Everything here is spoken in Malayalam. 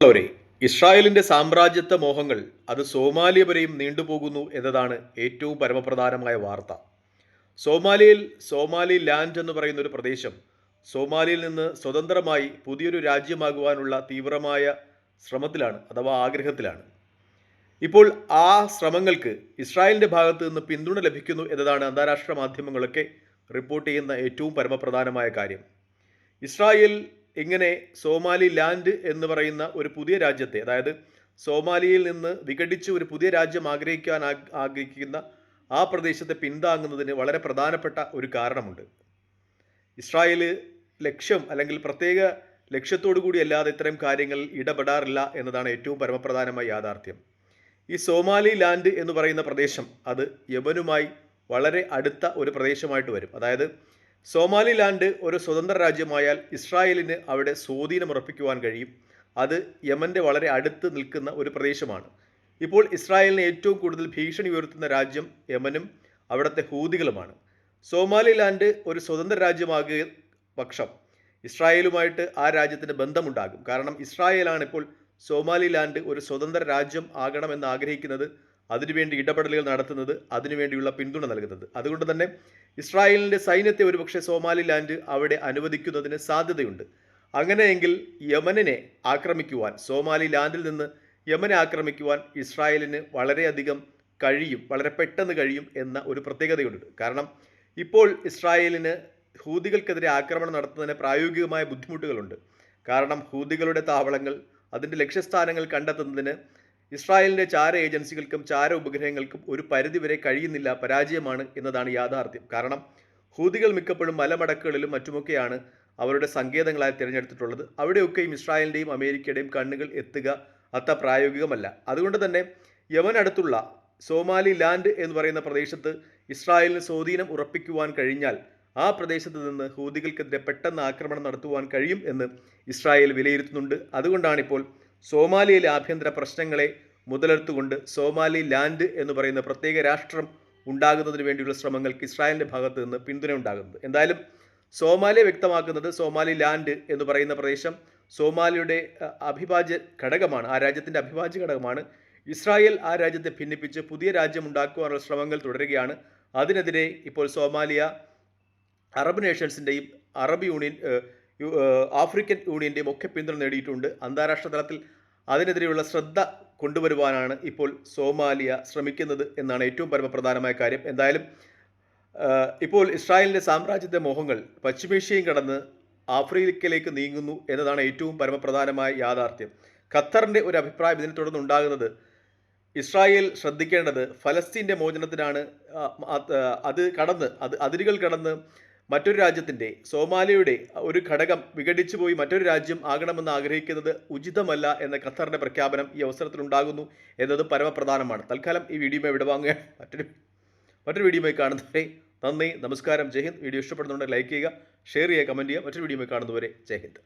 ഉള്ളവരെ ഇസ്രായേലിന്റെ സാമ്രാജ്യത്വ മോഹങ്ങൾ അത് സോമാലിയ വരെയും നീണ്ടുപോകുന്നു എന്നതാണ് ഏറ്റവും പരമപ്രധാനമായ വാർത്ത. സോമാലിയയിൽ സോമാലി ലാൻഡ് എന്ന് പറയുന്ന ഒരു പ്രദേശം സോമാലിയിൽ നിന്ന് സ്വതന്ത്രമായി പുതിയൊരു രാജ്യമാകുവാനുള്ള തീവ്രമായ ശ്രമത്തിലാണ് അഥവാ ആഗ്രഹത്തിലാണ്. ഇപ്പോൾ ആ ശ്രമങ്ങൾക്ക് ഇസ്രായേലിന്റെ ഭാഗത്ത് നിന്ന് പിന്തുണ ലഭിക്കുന്നു എന്നതാണ് അന്താരാഷ്ട്ര മാധ്യമങ്ങളൊക്കെ റിപ്പോർട്ട് ചെയ്യുന്ന ഏറ്റവും പരമപ്രധാനമായ കാര്യം. ഇസ്രായേൽ ഇങ്ങനെ സോമാലി ലാൻഡ് എന്ന് പറയുന്ന ഒരു പുതിയ രാജ്യത്തെ അതായത് സോമാലിയിൽ നിന്ന് വിഘടിച്ച് ഒരു പുതിയ രാജ്യം ആഗ്രഹിക്കാൻ ആഗ്രഹിക്കുന്ന ആ പ്രദേശത്തെ പിന്താങ്ങുന്നതിന് വളരെ പ്രധാനപ്പെട്ട ഒരു കാരണമുണ്ട്. ഇസ്രായേൽ ലക്ഷ്യം അല്ലെങ്കിൽ പ്രത്യേക ലക്ഷ്യത്തോടു കൂടി അല്ലാതെ ഇത്തരം കാര്യങ്ങളിൽ ഇടപെടാറില്ല എന്നതാണ് ഏറ്റവും പരമപ്രധാനമായ യാഥാർത്ഥ്യം. ഈ സോമാലി ലാൻഡ് എന്ന് പറയുന്ന പ്രദേശം അത് യമനുമായി വളരെ അടുത്ത ഒരു പ്രദേശമായിട്ട് വരും. അതായത് സോമാലി ലാൻഡ് ഒരു സ്വതന്ത്ര രാജ്യമായാൽ ഇസ്രായേലിന് അവിടെ സ്വാധീനം ഉറപ്പിക്കുവാൻ കഴിയും. അത് യമന്റെ വളരെ അടുത്ത് നിൽക്കുന്ന ഒരു പ്രദേശമാണ്. ഇപ്പോൾ ഇസ്രായേലിന് ഏറ്റവും കൂടുതൽ ഭീഷണി ഉയർത്തുന്ന രാജ്യം യമനും അവിടുത്തെ ഹൂതികളുമാണ്. സോമാലി ലാൻഡ് ഒരു സ്വതന്ത്ര രാജ്യമാകിയ പക്ഷം ഇസ്രായേലുമായിട്ട് ആ രാജ്യത്തിന് ബന്ധമുണ്ടാകും. കാരണം ഇസ്രായേലാണ് ഇപ്പോൾ സോമാലി ലാൻഡ് ഒരു സ്വതന്ത്ര രാജ്യം ആകണമെന്ന് ആഗ്രഹിക്കുന്നത് അതിനുവേണ്ടി ഇടപെടലുകൾ നടത്തുന്നത് അതിനുവേണ്ടിയുള്ള പിന്തുണ നൽകുന്നത്. അതുകൊണ്ട് തന്നെ ഇസ്രായേലിന്റെ സൈന്യത്തെ ഒരുപക്ഷെ സോമാലി ലാൻഡ് അവിടെ അനുവദിക്കുന്നതിന് സാധ്യതയുണ്ട്. അങ്ങനെയെങ്കിൽ യമനെ ആക്രമിക്കുവാൻ സോമാലി ലാൻഡിൽ നിന്ന് യമനെ ആക്രമിക്കുവാൻ ഇസ്രായേലിന് വളരെയധികം കഴിയും വളരെ പെട്ടെന്ന് കഴിയും എന്ന ഒരു പ്രത്യേകതയുണ്ട്. കാരണം ഇപ്പോൾ ഇസ്രായേലിന് ഹൂതികൾക്കെതിരെ ആക്രമണം നടത്തുന്നതിന് പ്രായോഗികമായ ബുദ്ധിമുട്ടുകളുണ്ട്. കാരണം ഹൂതികളുടെ താവളങ്ങൾ അതിന്റെ ലക്ഷ്യസ്ഥാനങ്ങൾ കണ്ടെത്തുന്നതിന് ഇസ്രായേലിന്റെ ചാര ഏജൻസികൾക്കും ചാര ഉപഗ്രഹങ്ങൾക്കും ഒരു പരിധിവരെ കഴിയുന്നില്ല പരാജയമാണ് എന്നതാണ് യാഥാർത്ഥ്യം. കാരണം ഹൂതികൾ മിക്കപ്പോഴും മലമടക്കുകളിലും മറ്റുമൊക്കെയാണ് അവരുടെ സങ്കേതങ്ങളായി തിരഞ്ഞെടുത്തിട്ടുള്ളത്. അവിടെയൊക്കെയും ഇസ്രായേലിന്റെയും അമേരിക്കയുടെയും കണ്ണുകൾ എത്തുക അത്ര പ്രായോഗികമല്ല. അതുകൊണ്ട് തന്നെ യമൻ അടുത്തുള്ള സോമാലി ലാൻഡ് എന്ന് പറയുന്ന പ്രദേശത്ത് ഇസ്രായേലിന് സ്വാധീനം ഉറപ്പിക്കുവാൻ കഴിഞ്ഞാൽ ആ പ്രദേശത്ത് നിന്ന് ഹൂതികൾക്കെതിരെ പെട്ടെന്ന് ആക്രമണം നടത്തുവാൻ കഴിയും എന്ന് ഇസ്രായേൽ വിലയിരുത്തുന്നുണ്ട്. അതുകൊണ്ടാണ് ഇപ്പോൾ സോമാലിയയിലെ ആഭ്യന്തര പ്രശ്നങ്ങളെ മുതലെടുത്തുകൊണ്ട് സോമാലി ലാൻഡ് എന്ന് പറയുന്ന പ്രത്യേക രാഷ്ട്രം ഉണ്ടാകുന്നതിന് വേണ്ടിയുള്ള ശ്രമങ്ങൾക്ക് ഇസ്രായേലിന്റെ ഭാഗത്ത് നിന്ന് പിന്തുണ ഉണ്ടാകുന്നത്. എന്തായാലും സോമാലിയ വ്യക്തമാക്കുന്നത് സോമാലി ലാൻഡ് എന്ന് പറയുന്ന പ്രദേശം സോമാലിയുടെ അഭിഭാജ്യ ഘടകമാണ് ആ രാജ്യത്തിന്റെ അഭിഭാജ്യ ഘടകമാണ്. ഇസ്രായേൽ ആ രാജ്യത്തെ ഭിന്നിപ്പിച്ച് പുതിയ രാജ്യം ഉണ്ടാക്കുവാനുള്ള ശ്രമങ്ങൾ തുടരുകയാണ്. അതിനെതിരെ ഇപ്പോൾ സോമാലിയ അറബ് നേഷൻസിന്റെയും അറബ് യൂണിയൻ ആഫ്രിക്കൻ യൂണിയന്റെയും ഒക്കെ പിന്തുണ നേടിയിട്ടുണ്ട്. അന്താരാഷ്ട്ര തലത്തിൽ അതിനെതിരെയുള്ള ശ്രദ്ധ കൊണ്ടുവരുവാനാണ് ഇപ്പോൾ സോമാലിയ ശ്രമിക്കുന്നത് എന്നാണ് ഏറ്റവും പരമപ്രധാനമായ കാര്യം. എന്തായാലും ഇപ്പോൾ ഇസ്രായേലിന്റെ സാമ്രാജ്യത്തെ മോഹങ്ങൾ പശ്ചിമേഷ്യയും കടന്ന് ആഫ്രിക്കയിലേക്ക് നീങ്ങുന്നു എന്നതാണ് ഏറ്റവും പരമപ്രധാനമായ യാഥാർത്ഥ്യം. ഖത്തറിന്റെ ഒരു അഭിപ്രായം ഇതിനെ തുടർന്ന് ഉണ്ടാകുന്നത് ഇസ്രായേൽ ശ്രദ്ധിക്കേണ്ടത് ഫലസ്തീന്റെ മോചനത്തിനാണ്. അത് കടന്ന് അത് അതിരുകൾ കടന്ന് മറ്റൊരു രാജ്യത്തിന്റെ സോമാലിയുടെ ഒരു ഘടകം വിഘടിച്ചു പോയി മറ്റൊരു രാജ്യം ആകണമെന്ന് ആഗ്രഹിക്കുന്നത് ഉചിതമല്ല എന്ന ഖത്തറിന്റെ പ്രഖ്യാപനം ഈ അവസരത്തിൽ ഉണ്ടാകുന്നു എന്നത് പരമപ്രധാനമാണ്. തൽക്കാലം ഈ വീഡിയോ ഇവിടെ വാങ്ങുക മറ്റൊരു മറ്റൊരു വീഡിയോ കാണുന്നവരെ നന്ദി നമസ്കാരം ജയ് ഹിന്ദ്. വീഡിയോ ഇഷ്ടപ്പെടുന്നുണ്ടെങ്കിൽ ലൈക്ക് ചെയ്യുക ഷെയർ ചെയ്യുക കമന്റ് ചെയ്യുക. മറ്റൊരു വീഡിയോ കാണുന്നവരെ ജയ് ഹിന്ദ്.